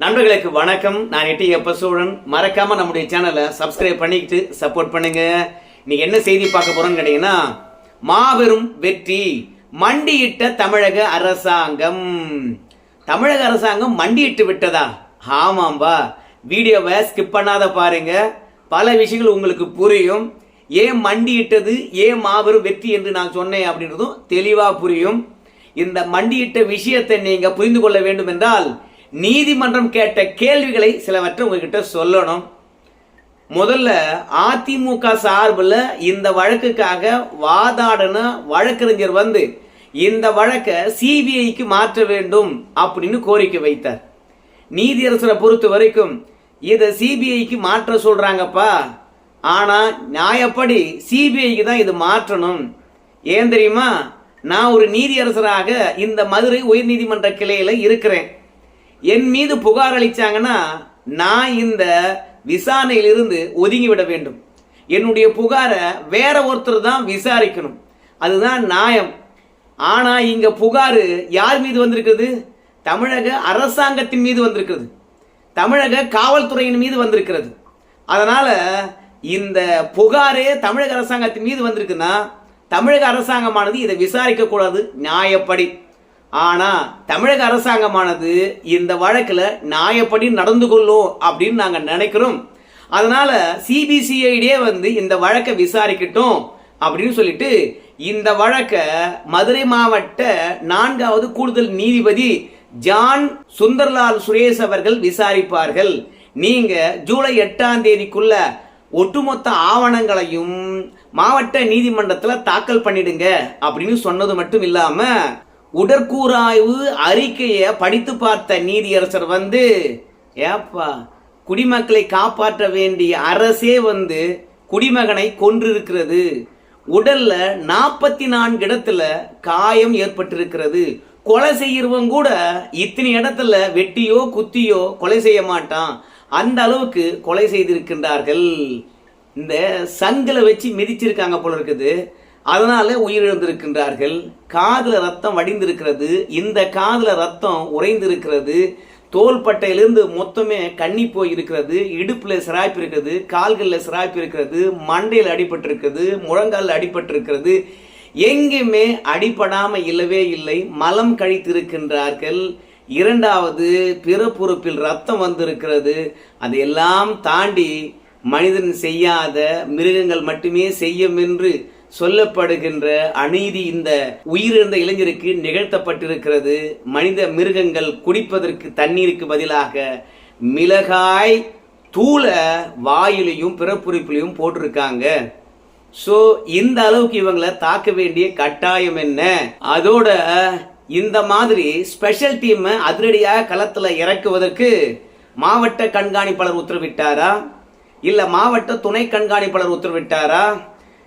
நண்பர்களுக்கு வணக்கம். நான் எட்டி எப்ப சூழன் மறக்காம நம்முடைய சேனலை சப்ஸ்கிரைப் பண்ணிக்கிட்டு சப்போர்ட் பண்ணுங்க. இன்னைக்கு என்ன செய்தி பார்க்க போறோம்னு கேட்டீங்கன்னா மாபெரும் வெற்றி. மண்டியிட்ட தமிழக அரசாங்கம். தமிழக அரசாங்கம் மண்டியிட்டு விட்டதா? ஆமாம்பா. வீடியோவை ஸ்கிப் பண்ணாத பாருங்க. பல விஷயங்கள் உங்களுக்கு புரியும். ஏன் மண்டியிட்டது ஏன் மாபெரும் வெற்றி என்று நான் சொன்னேன் அப்படின்றதும் தெளிவாக புரியும். இந்த மண்டியிட்ட விஷயத்தை நீங்கள் புரிந்து கொள்ள வேண்டும் என்றால் நீதிமன்றம் கேட்ட கேள்விகளை சிலவற்றை உங்ககிட்ட சொல்லணும். முதல்ல அதிமுக சார்பில் இந்த வழக்குக்காக வாதாடின வழக்கறிஞர் வந்து இந்த வழக்கை சிபிஐக்கு மாற்ற வேண்டும் அப்படின்னு கோரிக்கை வைத்தார். நீதியரசரை பொறுத்த வரைக்கும் இதை சிபிஐக்கு மாற்ற சொல்கிறாங்கப்பா ஆனால் நியாயப்படி சிபிஐக்கு தான் இது மாற்றணும். ஏன் தெரியுமா? நான் ஒரு நீதியரசராக இந்த மதுரை உயர்நீதிமன்ற கிளையில் இருக்கிறேன். என் மீது புகார் அளித்தாங்கன்னா நான் இந்த விசாரணையிலிருந்து ஒதுங்கி விட வேண்டும். என்னுடைய புகாரை வேற ஒருத்தர் தான் விசாரிக்கணும். அதுதான் நியாயம். ஆனால் இங்கே புகார் யார் மீது வந்திருக்குது தமிழக அரசாங்கத்தின் மீது வந்திருக்கிறது. தமிழக காவல்துறையின் மீது வந்திருக்கிறது. அதனால் இந்த புகாரே தமிழக அரசாங்கத்தின் மீது வந்திருக்குன்னா தமிழக அரசாங்கமானது இதை விசாரிக்கக்கூடாது. நியாயப்படி. ஆனா தமிழக அரசாங்கமானது இந்த வழக்கில் நியாயப்படி நடந்து கொள்ளும் அப்படின்னு நாங்கள் நினைக்கிறோம். அதனால சிபிசிஐடியே வந்து இந்த வழக்கை விசாரிக்கட்டும் அப்படின்னு சொல்லிட்டு இந்த வழக்கை மதுரை மாவட்ட நான்காவது கூடுதல் நீதிபதி ஜான் சுந்தர்லால் சுரேஷ் அவர்கள் விசாரிப்பார்கள். நீங்க ஜூலை எட்டாம் தேதிக்குள்ள ஒட்டுமொத்த ஆவணங்களையும் மாவட்ட நீதிமன்றத்தில் தாக்கல் பண்ணிடுங்க அப்படின்னு சொன்னது மட்டும் இல்லாம உடற்கூறாய்வு அறிக்கையை படித்து பார்த்த நீதியரசர் வந்து ஏப்பா குடிமக்களை காப்பாற்ற வேண்டிய அரசே வந்து குடிமகனை கொன்றிருக்கிறது. உடல்ல நாற்பத்தி நான்கு இடத்துல காயம் ஏற்பட்டிருக்கிறது. கொலை செய்யறவன் கூட இத்தனை இடத்துல வெட்டியோ குத்தியோ கொலை செய்ய மாட்டான். அந்த அளவுக்கு கொலை செய்திருக்கின்றார்கள். இந்த சங்கில வச்சு மிதிச்சிருக்காங்க போல இருக்குது. அதனால உயிரிழந்திருக்கின்றார்கள். காதுல ரத்தம் வடிந்திருக்கிறது. இந்த காதுல ரத்தம் உறைந்திருக்கிறது. தோள்பட்டையிலிருந்து மொத்தமே கண்ணி போய் இருக்கிறது இடுப்பில் சிராய்ப்பு இருக்கிறது கால்களில் சிராய்ப்பு இருக்கிறது மண்டையில் அடிபட்டிருக்கிறது முழங்கால் முழங்காலில் அடிபட்டு எங்கேயுமே அடிபடாமல் இல்லவே இல்லை. மலம் கழித்திருக்கின்றார்கள். இரண்டாவது பிறப்புறுப்பில் ரத்தம் வந்திருக்கிறது. அதையெல்லாம் தாண்டி மனிதன் செய்யாத மிருகங்கள் மட்டுமே செய்யும் என்று சொல்லப்படுகின்ற அநீதி இந்த உயிரிழந்த இளைஞருக்கு நிகழ்த்தப்பட்டிருக்கிறது. மனித மிருகங்கள் குடிப்பதற்கு தண்ணீருக்கு பதிலாக மிளகாய் தூளை வாயிலையும் பிறப்புறுப்பிலையும் போட்டிருக்காங்க. ஸோ இந்த அளவுக்கு இவங்களை தாக்க வேண்டிய கட்டாயம் என்ன? அதோட இந்த மாதிரி ஸ்பெஷல் டீமை அதிரடியாக களத்தில் இறக்குவதற்கு மாவட்ட கண்காணிப்பாளர் உத்தரவிட்டாரா? இல்லை மாவட்ட துணை கண்காணிப்பாளர் உத்தரவிட்டாரா?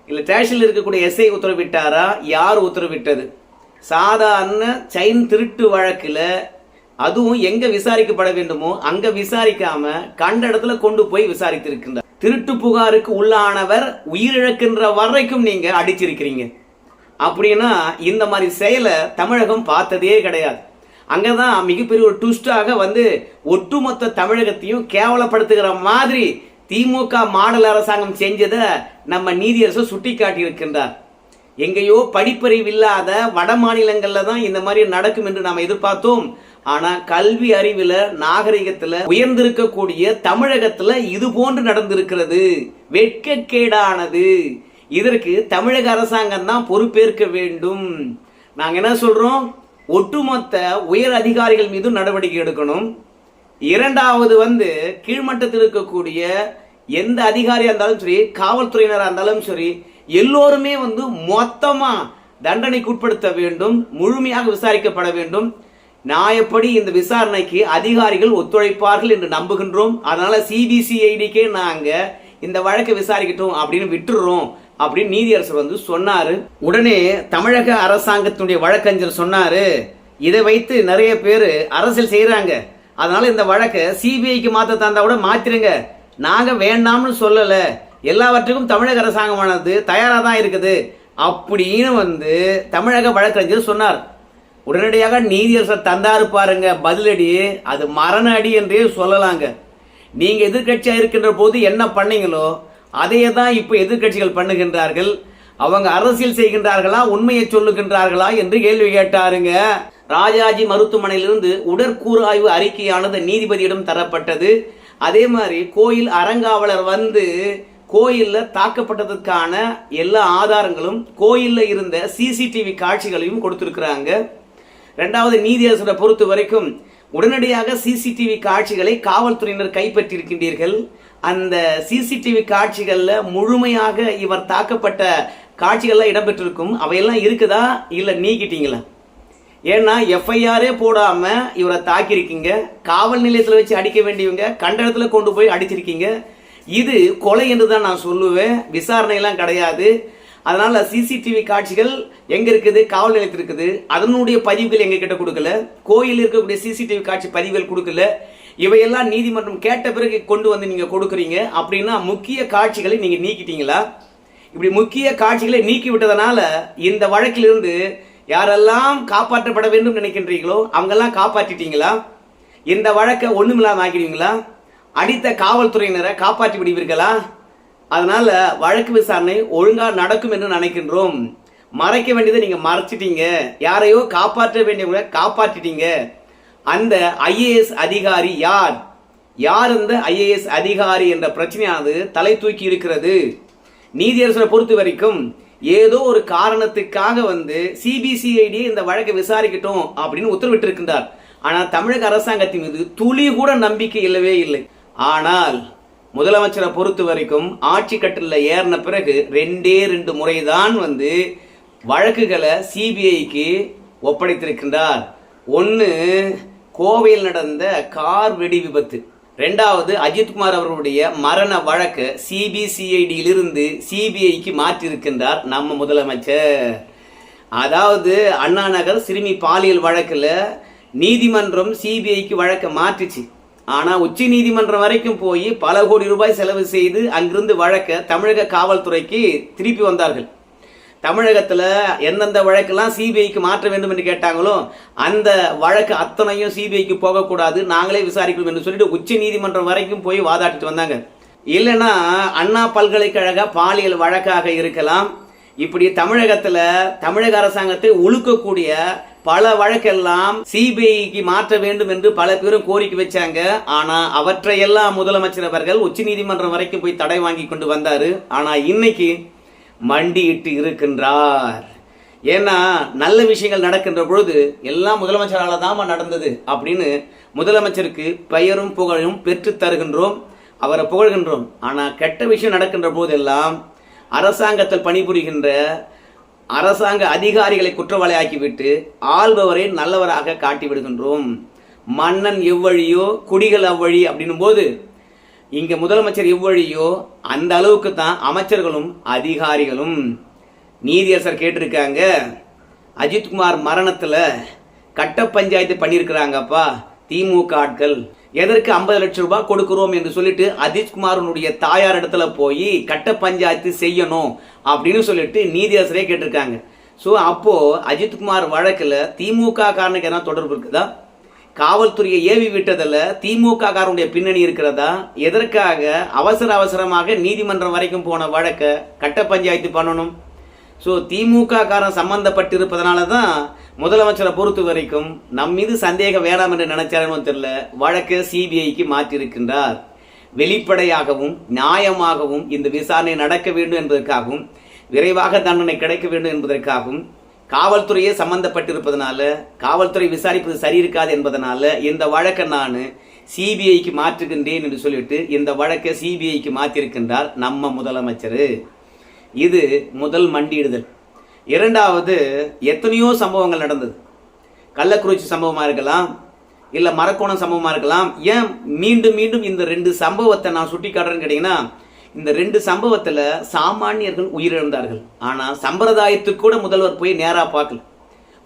இல்லை ஸ்டேஷனில் இருக்கக்கூடிய எஸ்ஐ உத்தரவிட்டாரா? யார் உத்தரவிட்டது? சாதாரண செயின் திருட்டு வழக்கில் அதுவும் எங்கே விசாரிக்கப்பட வேண்டுமோ அங்கே விசாரிக்காம கண்ட இடத்துல கொண்டு போய் விசாரித்திருக்கின்றார். திருட்டு புகாருக்கு உள்ளானவர் உயிரிழக்கின்ற வரைக்கும் நீங்கள் அடிச்சிருக்கிறீங்க. அப்படின்னா இந்த மாதிரி செயலை தமிழகம் பார்த்ததே கிடையாது. அங்கே தான் மிகப்பெரிய ஒரு ட்விஸ்டாக வந்து ஒட்டுமொத்த தமிழகத்தையும் கேவலப்படுத்துகிற மாதிரி திமுக மாடல் அரசாங்கம் செஞ்சதை நம்ம நீதியரசர் சுட்டி காட்டியிருக்கின்றார் எங்கேயோ படிப்பறிவு இல்லாத வட மாநிலங்களில் தான் இந்த மாதிரி நடக்கும் என்று நாம் எதிர்பார்த்தோம். ஆனா கல்வி அறிவில் நாகரிகத்தில் உயர்ந்திருக்கக்கூடிய தமிழகத்தில் இது போன்று நடந்திருக்கிறது. வெட்கக்கேடானது. இதற்கு தமிழக அரசாங்கம் தான் பொறுப்பேற்க வேண்டும். நாங்கள் என்ன சொல்றோம்? ஒட்டுமொத்த உயர் அதிகாரிகள் மீதும் நடவடிக்கை எடுக்கணும். இரண்டாவது வந்து கீழ்மட்டத்தில் இருக்கக்கூடிய எந்த அதிகாரியா இருந்தாலும் சரி காவல்துறையினராக இருந்தாலும் சரி எல்லோருமே வந்து மொத்தமா தண்டனைக்கு உட்படுத்த வேண்டும் முழுமையாக விசாரிக்கப்பட வேண்டும். நியாயப்படி இந்த விசாரணைக்கு அதிகாரிகள் ஒத்துழைப்பார்கள் என்று நம்புகின்றோம். அதனால சிபிசிஐடிக்கே நாங்க இந்த வழக்கை விசாரிக்கட்டும் அப்படின்னு விட்டுறோம் அப்படின்னு நீதியரசர் வந்து சொன்னாரு. உடனே தமிழக அரசாங்கத்தினுடைய வழக்கறிஞர் சொன்னாரு. இதை வைத்து நிறைய பேர் அரசியல் செய்யறாங்க அதனால இந்த வழக்கை சிபிஐக்கு மாத்த தந்தா கூட மாத்திருங்க. நாங்க வேண்டாம்னு சொல்லல. எல்லாவற்றுக்கும் தமிழக அரசாங்கமானது தயாரா தான் இருக்குது. அப்படின்னு வந்து தமிழக வழக்கறிஞர் சொன்னார். உடனடியாக நீதியரசர் தந்தாரு பாருங்க பதிலடி. அது மரண அடி என்றே சொல்லலாங்க. நீங்க எதிர்க்கட்சியா இருக்கின்ற போது என்ன பண்ணீங்களோ அதையே தான் இப்போ எதிர்க்கட்சிகள் பண்ணுகின்றார்கள். அவங்க அரசியல் செய்கின்றார்களா உண்மையை சொல்லுகின்றார்களா என்று கேள்வி கேட்டாருங்க. ராஜாஜி மருத்துவமனையிலிருந்து உடற்கூறாய்வு அறிக்கையானது நீதிபதியிடம் தரப்பட்டது. அதே மாதிரி கோயில் அறங்காவலர் வந்து கோயிலில் தாக்கப்பட்டதற்கான எல்லா ஆதாரங்களும் கோயிலில் இருந்த சிசிடிவி காட்சிகளையும் கொடுத்துருக்குறாங்க. ரெண்டாவது நீதியரசரை பொறுத்த வரைக்கும் உடனடியாக சிசிடிவி காட்சிகளை காவல்துறையினர் கைப்பற்றியிருக்கின்றீர்கள். அந்த சிசிடிவி காட்சிகளில் முழுமையாக இவர் தாக்கப்பட்ட காட்சிகள்லாம் இடம்பெற்றிருக்கும். அவையெல்லாம் இருக்குதா? இல்லை நீக்கிட்டீங்களா? ஏன்னா எஃப்ஐஆரே போடாம இவரை தாக்கியிருக்கீங்க. காவல் நிலையத்தில் வச்சு அடிக்க வேண்டியவங்க கண்ட இடத்துல கொண்டு போய் அடிச்சிருக்கீங்க. இது கொலை என்று தான் நான் சொல்லுவேன். விசாரணையெல்லாம் கிடையாது. அதனால சிசிடிவி காட்சிகள் எங்க இருக்குது? காவல் நிலையத்தில் இருக்குது. அதனுடைய பதிவுகள் எங்ககிட்ட கொடுக்கல. கோயில் இருக்கக்கூடிய சிசிடிவி காட்சி பதிவுகள் கொடுக்கல. இவையெல்லாம் நீதிமன்றம் கேட்ட பிறகு கொண்டு வந்து நீங்க கொடுக்குறீங்க. அப்படின்னா முக்கிய காட்சிகளை நீங்க நீக்கிட்டீங்களா? இப்படி முக்கிய காட்சிகளை நீக்கி விட்டதனால இந்த வழக்கிலிருந்து யாரெல்லாம் காப்பாற்றப்பட வேண்டும் நினைக்கின்றீங்களோ அவங்கெல்லாம் காப்பாற்றிட்டீங்களா? இந்த வழக்கை ஒன்றுமில்லாமல் ஆக்கிடுவீங்களா? அடித்த காவல்துறையினரை காப்பாற்றி விடுவீர்களா? அதனால் வழக்கு விசாரணை ஒழுங்காக நடக்கும் என்று நினைக்கின்றோம். மறைக்க வேண்டியதை நீங்கள் மறைச்சிட்டீங்க. யாரையோ காப்பாற்ற வேண்டியவங்களை காப்பாற்றிட்டீங்க. அந்த ஐஏஎஸ் அதிகாரி யார்? யார் இந்த ஐஏஎஸ் அதிகாரி என்ற பிரச்சனையானது தலை தூக்கி இருக்கிறது. நீதியரசரை பொறுத்த வரைக்கும் ஏதோ ஒரு காரணத்துக்காக வந்து சிபிசிஐடி இந்த வழக்கை விசாரிக்கட்டும் அப்படின்னு உத்தரவிட்டு இருக்கின்றார் ஆனால் தமிழக அரசாங்கத்தின் மீது துளி கூட நம்பிக்கை இல்லவே இல்லை. ஆனால் முதலமைச்சரை பொறுத்த வரைக்கும் ஆட்சி கட்டில ஏறின பிறகு ரெண்டே ரெண்டு முறைதான் வந்து வழக்குகளை சிபிஐக்கு ஒப்படைத்திருக்கின்றார். ஒன்று கோவையில் நடந்த கார் வெடி விபத்து. ரெண்டாவது அஜித்குமார் அவர்களுடைய மரண வழக்கு சிபிசிஐடியிலிருந்து சிபிஐக்கு மாற்றியிருக்கின்றார் நம்ம முதலமைச்சர். அதாவது அண்ணா நகர் சிறுமி பாலியல் வழக்கில் நீதிமன்றம் சிபிஐக்கு வழக்கை மாற்றிச்சு. ஆனால் உச்ச நீதிமன்றம் வரைக்கும் போய் பல கோடி ரூபாய் செலவு செய்து அங்கிருந்து வழக்க தமிழக காவல்துறைக்கு திருப்பி வந்தார்கள். தமிழகத்தில் எந்தெந்த வழக்கெல்லாம் சிபிஐக்கு மாற்ற வேண்டும் என்று கேட்டாங்களோ அந்த வழக்கு அத்தனையும் சிபிஐக்கு போகக்கூடாது நாங்களே விசாரிக்கணும் என்று சொல்லிட்டு உச்ச நீதிமன்றம் வரைக்கும் போய் வாதாட்டிட்டு வந்தாங்க. இல்லைன்னா அண்ணா பல்கலைக்கழக பாலியல் வழக்காக இருக்கலாம். இப்படி தமிழகத்தில் தமிழக அரசாங்கத்தை ஒழுக்கக்கூடிய பல வழக்கெல்லாம் சிபிஐக்கு மாற்ற வேண்டும் என்று பல பேரும் கோரிக்கை வச்சாங்க. ஆனா அவற்றையெல்லாம் முதலமைச்சர் அவர்கள் உச்ச நீதிமன்றம் வரைக்கும் போய் தடை வாங்கி கொண்டு வந்தாரு. ஆனா இன்னைக்கு மண்டியிட்டு இருக்கின்றார். ஏன்னா நல்ல விஷயங்கள் நடக்கின்ற பொழுது எல்லாம் முதலமைச்சரால தான்மா நடந்தது அப்படின்னு முதலமைச்சருக்கு பெயரும் புகழும் பெற்று தருகின்றோம் அவரை புகழ்கின்றோம். ஆனால் கெட்ட விஷயம் நடக்கின்ற போதெல்லாம் அரசாங்கத்தில் பணிபுரிகின்ற அரசாங்க அதிகாரிகளை குற்றவாளியாக்கிவிட்டு ஆள்பவரை நல்லவராக காட்டி விடுகின்றோம் மன்னன் எவ்வழியோ குடிகள் அவ்வழி அப்படின்னும் போது இங்க முதலமைச்சர் எவ்வழியோ அந்த அளவுக்கு தான் அமைச்சர்களும் அதிகாரிகளும். நீதியரசர் கேட்டிருக்காங்க அஜித்குமார் மரணத்தில் கட்ட பஞ்சாயத்து பண்ணியிருக்கிறாங்கப்பா திமுக ஆட்கள். எதற்கு ஐம்பது லட்சம் ரூபாய் கொடுக்கிறோம் என்று சொல்லிட்டு அஜித்குமாரனுடைய தாயார் இடத்துல போய் கட்ட பஞ்சாயத்து செய்யணும் அப்படின்னு சொல்லிட்டு நீதியரசரே கேட்டிருக்காங்க. ஸோ அப்போது அஜித்குமார் வழக்கில் திமுக காரனுக்கு எதனா தொடர்பு இருக்குதா? காவல்துறையை ஏவி விட்டதில் திமுக காரனுடைய பின்னணி இருக்கிறதா? எதற்காக அவசர அவசரமாக நீதிமன்றம் வரைக்கும் போன வழக்கை கட்ட பஞ்சாயத்து பண்ணணும்? ஸோ திமுக காரன் சம்பந்தப்பட்டிருப்பதனால தான் முதலமைச்சரை பொறுத்த வரைக்கும் நம் மீது சந்தேகம் வேண்டாம் என்று நினைச்சாருன்னு தெரியல வழக்கை சிபிஐக்கு மாற்றியிருக்கின்றார். வெளிப்படையாகவும் நியாயமாகவும் இந்த விசாரணை நடக்க வேண்டும் என்பதற்காகவும் விரைவாக தண்டனை கிடைக்க வேண்டும் என்பதற்காகவும் காவல்துறையே சம்பந்தப்பட்டிருப்பதனால காவல்துறை விசாரிப்பது சரி இருக்காது என்பதனால இந்த வழக்கை நான் சிபிஐக்கு மாற்றுகின்றேன் என்று சொல்லிட்டு இந்த வழக்கை சிபிஐக்கு மாற்றிருக்கின்றார் நம்ம முதலமைச்சர். இது முதல் மண்டியிடுதல். இரண்டாவது எத்தனையோ சம்பவங்கள் நடந்தது. கள்ளக்குறிச்சி சம்பவமாக இருக்கலாம் இல்லை மரக்கோணம் சம்பவமாக இருக்கலாம். ஏன் மீண்டும் மீண்டும் இந்த ரெண்டு சம்பவத்தை நான் சுட்டி காட்டுறேன்னு கேட்டிங்கன்னா இந்த ரெண்டு சம்பவத்துல சாமானியர்கள் உயிரிழந்தார்கள். ஆனா சம்பிரதாயத்துக்கு கூட முதல்வர் போய் நேரா பார்க்கல.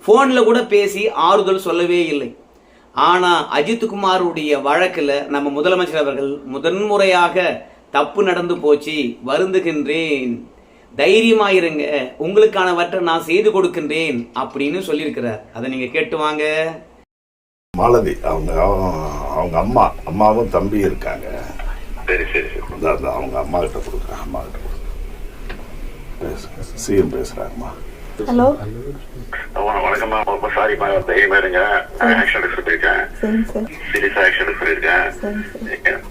போன்ல கூட பேசி ஆறுதல் சொல்லவே இல்லை. ஆனா அஜித்குமாருடைய வழக்குல நம்ம முதலமைச்சர் அவர்கள் முதன்முறையாக தப்பு நடந்து போச்சு வருந்துகின்றேன். தைரியமாயிருங்க உங்களுக்கானவற்றை நான் செய்து கொடுக்கின்றேன் அப்படின்னு சொல்லியிருக்கிறார். அதை நீங்க கேட்டு வாங்க. மாலதி அவங்க அவங்க அம்மா அம்மாவும் தம்பி இருக்காங்க. சரி சரி. அந்த அவங்க அம்மா கிட்ட கொடுக்குறேன். அம்மா கிட்ட கொடுக்குறேன் சிஎம் ஹலோ? அம்மா, வணக்கம்மா. ரொம்ப சாரிம்மா தைரியமா இருங்க. நான் ஆக்ஷன் சார் சீரியஸா ஆக்ஷன் சார்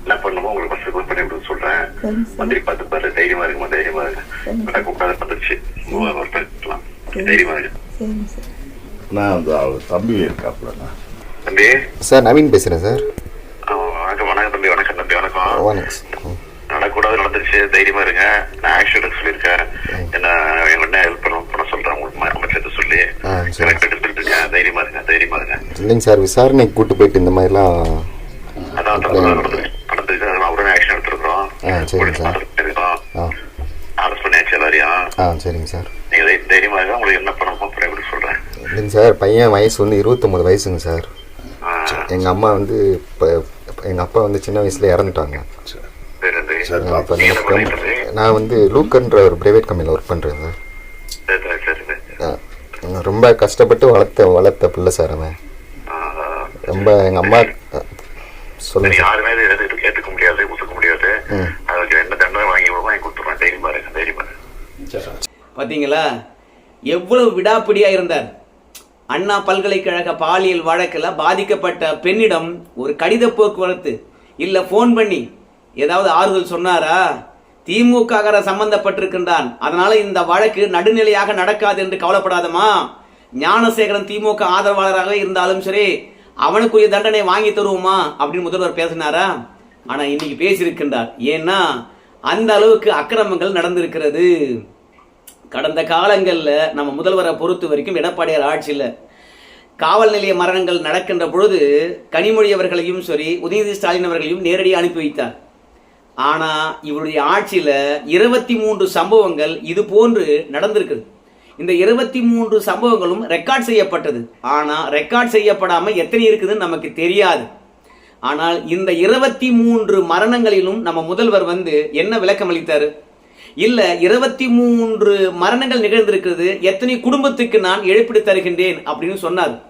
என்ன பண்ணணுமோ உங்களுக்கு ஃபர்ஸ்ட் கால் பண்ணி விட சொல்றேன். மந்திரி பார்த்து பாரு தைரியமா இருக்குமா தைரியமா இருக்கு நான் கூப்பிடாத பண்ணிக்கலாம் தைரியமா இருக்கு சரிங்க சார். நான் அந்த தம்பி தம்பி? சார் நவீன் பேசுகிறேன் சார் ஆ, வணக்கம் வணக்கம் தம்பி வணக்கம் தம்பி வணக்கம் வணக்கம் சார் ம். நடக்கூடாது நடந்துருச்சு தைரியமா இருங்க. நான் ஆக்ஷன் எடுக்க சொல்லியிருக்கேன் என்ன என்ன ஹெல்ப் பண்ண பண்ண சொல்றேன். உங்களுக்கு அமைச்சர்கிட்ட சொல்லி. கரெக்ட் எடுத்துட்டு இருக்கேன் தைரியமா இருங்க தைரியமா இருங்க. இல்லைங்க சார் விசாரணைக்கு கூட்டு போயிட்டு இந்த மாதிரிலாம் அதான் அதெல்லாம் உடனே ஆக்ஷன் எடுத்துருக்கோம் ஆ, சரிங்க சார். இருக்கோம் ஆ. அரெஸ்ட் பண்ணியாச்சு எல்லாரையும். ஆ சரிங்க சார். நீங்க தை- தைரியமா இருங்க. உங்களுக்கு என்ன பண்ணணுமோ அப்புறம் எப்படி சொல்றேன். இல்லைங்க சார் பையன் வயசு வந்து இருபத்தொம்பது வயசுங்க சார். எங்கள் அம்மா வந்து இப்போ எங்கள் அப்பா வந்து சின்ன வயசில் இறந்துட்டாங்க. சரி இப்போ இருக்கீங்க? நான் வந்து லூக்கன்ற ஒரு ப்ரைவேட் கம்பெனியில் ஒர்க் பண்ணுறேன் சார். ரொம்ப கஷ்டப்பட்டு வளர்த்த வளர்த்த பிள்ளை சார் அவன். ரொம்ப எங்கள் அம்மா சொல்லுங்க யாருமே ஏத்துக்க முடியாது ஒத்துக்க முடியாது. அதுக்கு என்ன தண்டனை வாங்கி விடுவோம் வாங்கி கொடுத்துருவேன். தைரியமா இருங்க தைரியமா இருங்க பாத்தீங்களா? எவ்வளவு விடாப்பிடியா இருந்தார். அண்ணா பல்கலைக்கழக பாலியல் வழக்குல பாதிக்கப்பட்ட பெண்ணிடம் ஒரு கடித போக்குவரத்து இல்ல போன் பண்ணி ஏதாவது ஆறுதல் சொன்னாரா? திமுக சம்பந்தப்பட்டிருக்கின்றான். அதனால இந்த வழக்கு நடுநிலையாக நடக்காது என்று கவலைப்படாதமா ஞானசேகரன் திமுக ஆதரவாளராக இருந்தாலும் சரி அவனுக்குரிய தண்டனை வாங்கி தருவோமா? அப்படின்னு முதல்வர் பேசினாரா? ஆனா இன்னைக்கு பேசியிருக்கின்றார். ஏன்னா அந்த அளவுக்கு அக்கிரமங்கள் நடந்திருக்கிறது. கடந்த காலங்களில் நம்ம முதல்வரை பொறுத்த வரைக்கும் எடப்பாடியார் ஆட்சியில் காவல் நிலைய மரணங்கள் நடக்கின்ற பொழுது கனிமொழி அவர்களையும் சரி உதயநிதி ஸ்டாலின் அவர்களையும் நேரடியாக அனுப்பி வைத்தார். ஆனா இவருடைய ஆட்சியில இருபத்தி மூன்று சம்பவங்கள் இது போன்று நடந்திருக்குது. இந்த இருபத்தி மூன்று சம்பவங்களும் ரெக்கார்ட் செய்யப்பட்டது. ஆனா ரெக்கார்ட் செய்யப்படாம எத்தனை இருக்குதுன்னு நமக்கு தெரியாது. ஆனால் இந்த இருபத்தி மூன்று மரணங்களிலும் நம்ம முதல்வர் வந்து என்ன விளக்கம் அளித்தார்? இல்ல இருபத்தி மூன்று மரணங்கள் நிகழ்ந்திருக்கிறது எத்தனை குடும்பத்துக்கு நான் இழப்பீடு தருகின்றேன் அப்படின்னு சொன்னார்.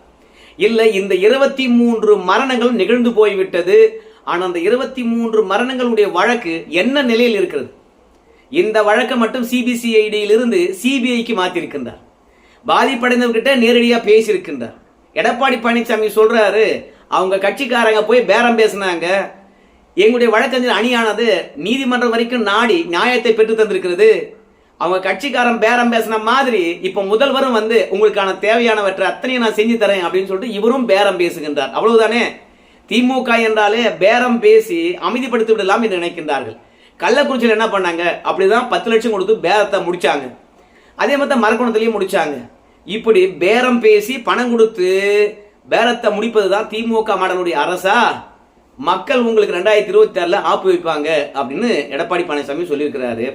இல்ல இந்த இருபத்தி மூன்று மரணங்களும் நிகழ்ந்து போய்விட்டது ஆனால் அந்த இருபத்தி மூன்று மரணங்களுடைய வழக்கு என்ன நிலையில் இருக்கிறது? இந்த வழக்கை மட்டும் சிபிசிஐடியிலிருந்து சிபிஐக்கு மாத்திருக்கின்றார் பாதிப்படைந்தவர்கிட்ட நேரடியாக பேசியிருக்கின்றார். எடப்பாடி பழனிசாமி சொல்றாரு அவங்க கட்சிக்காரங்க போய் பேரம் பேசினாங்க. எங்களுடைய வழக்கறிஞர் அணியானது நீதிமன்றம் வரைக்கும் நாடி நியாயத்தை பெற்று தந்திருக்கிறது. அவங்க கட்சிக்காரன் பேரம் பேசின மாதிரி இப்போ முதல்வரும் வந்து உங்களுக்கான தேவையானவற்றை அத்தனையும் நான் செஞ்சு தரேன் அப்படின்னு சொல்லிட்டு இவரும் பேரம் பேசுகின்றார். அவ்வளவுதானே? திமுக என்றாலே பேரம் பேசி அமைதிப்படுத்தி விடலாம் என்று நினைக்கின்றார்கள். கள்ளக்குறிச்சியில் என்ன பண்ணாங்க? அப்படிதான் பத்து லட்சம் கொடுத்து பேரத்தை முடிச்சாங்க. அதே மாதிரி தான் மரக்கோணத்துலேயும் முடிச்சாங்க. இப்படி பேரம் பேசி பணம் கொடுத்து பேரத்தை முடிப்பது தான் திமுக மாடலுடைய அரசா? மக்கள் உங்களுக்கு ரெண்டாயிரத்தி இருபத்தி ஆறில் ஆப்பு வைப்பாங்க அப்படின்னு எடப்பாடி பழனிசாமி சொல்லியிருக்கிறாரு.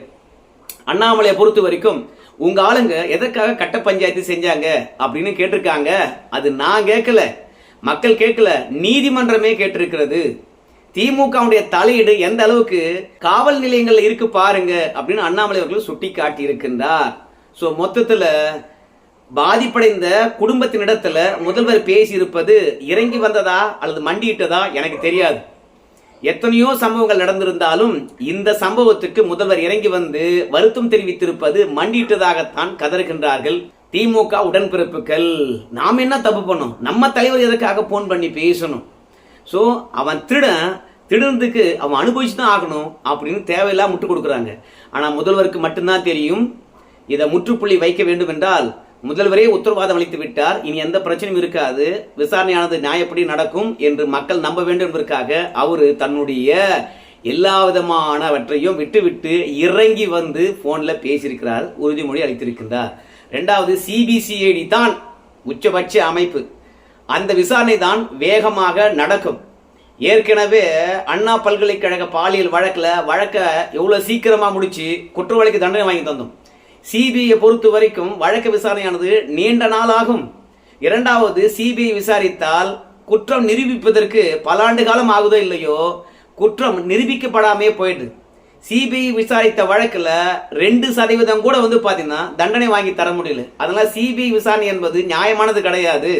அண்ணாமலையை பொறுத்த வரைக்கும் உங்க ஆளுங்க எதற்காக கட்ட பஞ்சாயத்து செஞ்சாங்க அப்படின்னு கேட்டிருக்காங்க. அது நான் கேட்கல. மக்கள் கேட்கல நீதிமன்றமே கேட்டிருக்கிறது. திமுகவுடைய தலையீடு எந்த அளவுக்கு காவல் நிலையங்கள்ல இருக்கு பாருங்க அப்படின்னு அண்ணாமலை அவர்கள் சுட்டி காட்டி இருக்கின்றார் ஸோ மொத்தத்துல பாதிப்படைந்த குடும்பத்தினிடத்துல முதல்வர் பேசியிருப்பது இறங்கி வந்ததா அல்லது மண்டியிட்டதா எனக்கு தெரியாது. எத்தனையோ சம்பவங்கள் நடந்திருந்தாலும் இந்த சம்பவத்துக்கு முதல்வர் இறங்கி வந்து வருத்தம் தெரிவித்திருப்பது மண்டியிட்டதாகத்தான் கதறுகின்றார்கள். திமுக உடன்பிறப்புகள் நாம் என்ன தப்பு பண்ணோம்? நம்ம தலைவர் எதற்காக ஃபோன் பண்ணி பேசணும்? ஸோ அவன் திருடன் திருடனதுக்கு அவன் அனுபவிச்சு தான் ஆகணும் அப்படின்னு தேவையில்லாம முட்டு கொடுக்குறாங்க. ஆனால் முதல்வருக்கு மட்டும்தான் தெரியும் இதை முற்றுப்புள்ளி வைக்க வேண்டும் என்றால் முதல்வரே உத்தரவாதம் அளித்து விட்டார். இனி எந்த பிரச்சனையும் இருக்காது. விசாரணையானது நியாயப்படி நடக்கும் என்று மக்கள் நம்ப வேண்டும் என்பதற்காக அவர் தன்னுடைய எல்லா விதமானவற்றையும் விட்டுவிட்டு இறங்கி வந்து போன்ல பேசியிருக்கிறார் உறுதிமொழி அளித்திருக்கின்றார். ரெண்டாவது சிபிசிஐடி தான் உச்சபட்ச அமைப்பு. அந்த விசாரணை தான் வேகமாக நடக்கும். ஏற்கனவே அண்ணா பல்கலைக்கழக பாலியல் வழக்கில் வழக்கை எவ்வளோ சீக்கிரமாக முடித்து குற்றவாளிக்கு தண்டனை வாங்கி தந்தோம். சிபிஐ பொறுத்த வரைக்கும் வழக்கு விசாரணையானது நீண்ட நாளாகும் இரண்டாவது சிபிஐ விசாரித்தால் குற்றம் நிரூபிப்பதற்கு பல ஆண்டு காலம் ஆகுதோ இல்லையோ குற்றம் நிரூபிக்கப்படாமே போயிடுது. சிபிஐ விசாரித்த வழக்குல ரெண்டு சதவீதம் கூட வந்து பாத்தீங்கன்னா தண்டனை வாங்கி தர முடியல. அதனால சிபிஐ விசாரணை என்பது நியாயமானது கிடையாது.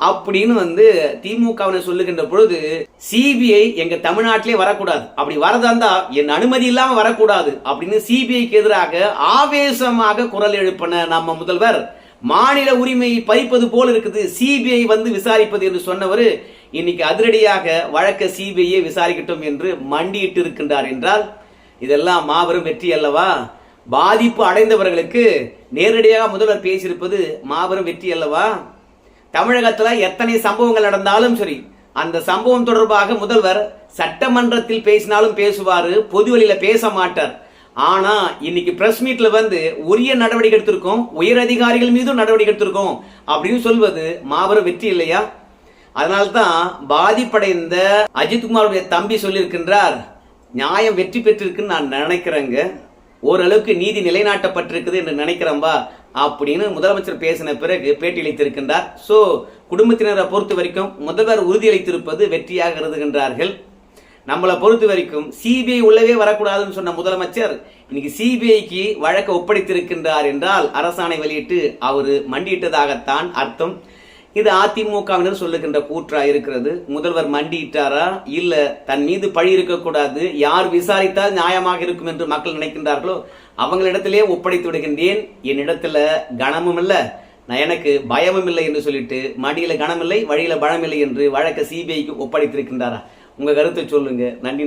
அப்படின்னு வந்து திமுகவினர் சொல்லுகின்ற பொழுது சிபிஐ எங்க தமிழ்நாட்டிலே வரக்கூடாது. அப்படி வரதா என் அனுமதி இல்லாம வரக்கூடாது அப்படின்னு சிபிஐக்கு எதிராக ஆவேசமாக குரல் எழுப்பின நம்ம முதல்வர் மாநில உரிமையை பறிப்பது போல் இருக்குது. சிபிஐ வந்து விசாரிப்பது என்று சொன்னவர் இன்னைக்கு அதிரடியாக வழக்க சிபிஐயை விசாரிக்கட்டும் என்று மண்டியிட்டு இருக்கின்றார் என்றால் இதெல்லாம் மாபெரும் வெற்றி அல்லவா? பாதிப்பு அடைந்தவர்களுக்கு நேரடியாக முதல்வர் பேசியிருப்பது மாபெரும் வெற்றி அல்லவா? தமிழகத்தில் எத்தனை சம்பவங்கள் நடந்தாலும் சரி அந்த சம்பவம் தொடர்பாக முதல்வர் சட்டமன்றத்தில் பேசினாலும் பேசுவார் பொது வழியில் பேச மாட்டார். ஆனால் இன்னைக்கு பிரஸ் மீட்டில் வந்து உரிய நடவடிக்கை எடுத்திருக்கோம் உயர் அதிகாரிகள் மீதும் நடவடிக்கை எடுத்திருக்கோம் அப்படின்னு சொல்வது மாபெரும் வெற்றி இல்லையா? அதனால்தான் பாதிப்படைந்த அஜித்குமாருடைய தம்பி சொல்லியிருக்கின்றார் நியாயம் வெற்றி பெற்றிருக்குன்னு நான் நினைக்கிறேங்க. ஓரளவுக்கு நீதி நிலைநாட்டப்பட்டிருக்குது என்று நினைக்கிறேன்பா அப்படின்னு முதலமைச்சர் பேசின பிறகு பேட்டியளித்திருக்கின்றார் ஸோ குடும்பத்தினரை பொறுத்த வரைக்கும் முதல்வர் உறுதியளித்திருப்பது வெற்றியாக கருதுகின்றார்கள். நம்மளை பொறுத்த வரைக்கும் சிபிஐ உள்ளவே வரக்கூடாதுன்னு சொன்ன முதலமைச்சர் இன்னைக்கு சிபிஐக்கு வழக்கை ஒப்படைத்திருக்கின்றார் என்றால் அரசாணை வெளியிட்டு அவர் மண்டியிட்டதாகத்தான் அர்த்தம். இது அதிமுகவினர் சொல்லுகின்ற கூற்றா இருக்கிறது. முதல்வர் மண்டியிட்டாரா? இல்ல தன் மீது பழி இருக்கக்கூடாது யார் விசாரித்தால் நியாயமாக இருக்கும் என்று மக்கள் நினைக்கின்றார்களோ அவங்களிடத்திலே ஒப்படைத்து விடுகின்றேன். என்னிடத்துல கனமும் இல்ல. நான் எனக்கு பயமும் இல்லை என்று சொல்லிட்டு மடியில கனமில்லை வழியில பழமில்லை என்று வழக்க சிபிஐக்கு ஒப்படைத்திருக்கின்றாரா? உங்க கருத்தை சொல்லுங்க. நன்றி.